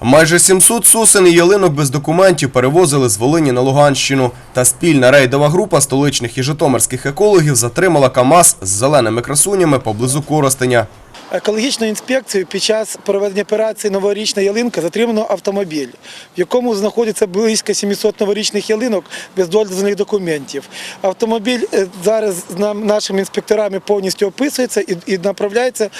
Майже 700 сосен і ялинок без документів перевозили з Волині на Луганщину. Та спільна рейдова група столичних і житомирських екологів затримала КАМАЗ з зеленими красунями поблизу Коростеня. Екологічною інспекцією під час проведення операції Новорічна ялинка затримано автомобіль, в якому знаходиться близько 700 новорічних ялинок без дозвільних документів. Автомобіль е, зараз нам, нашими інспекторами повністю описується і направляється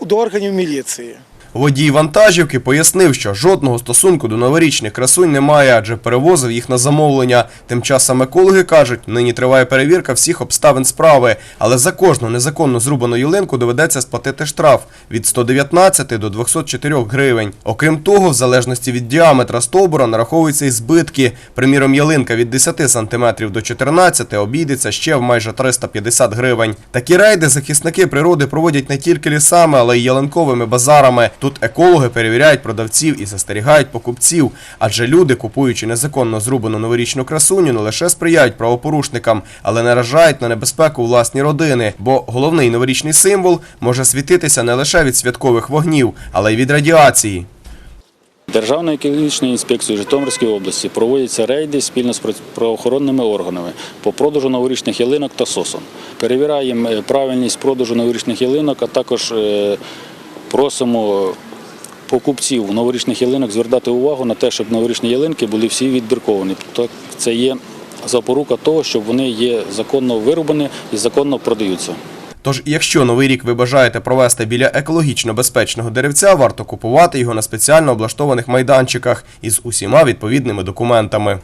до органів міліції. Водій вантажівки пояснив, що жодного стосунку до новорічних красунь немає, адже перевозив їх на замовлення. Тим часом екологи кажуть, нині триває перевірка всіх обставин справи, але за кожну незаконно зрубану ялинку доведеться сплатити штраф від 119 до 204 гривень. Окрім того, в залежності від діаметра стовбура нараховуються і збитки. Приміром, ялинка від 10 см до 14 обійдеться ще в майже 350 гривень. Такі рейди захисники природи проводять не тільки лісами, але й ялинковими базарами. Тут екологи перевіряють продавців і застерігають покупців, адже люди, купуючи незаконно зрубану новорічну красуню, не лише сприяють правопорушникам, але наражають на небезпеку власні родини. Бо головний новорічний символ може світитися не лише від святкових вогнів, але й від радіації. Державною екологічною інспекцією Житомирської області проводяться рейди спільно з правоохоронними органами по продажу новорічних ялинок та сосон. Перевіряємо е, правильність продажу новорічних ялинок, а також е, просимо покупців новорічних ялинок звертати увагу на те, щоб новорічні ялинки були всі відбірковані. Так це є запорука того, що вони є законно вирубані і законно продаються. Тож, якщо новий рік ви бажаєте провести біля екологічно безпечного деревця, варто купувати його на спеціально облаштованих майданчиках із усіма відповідними документами.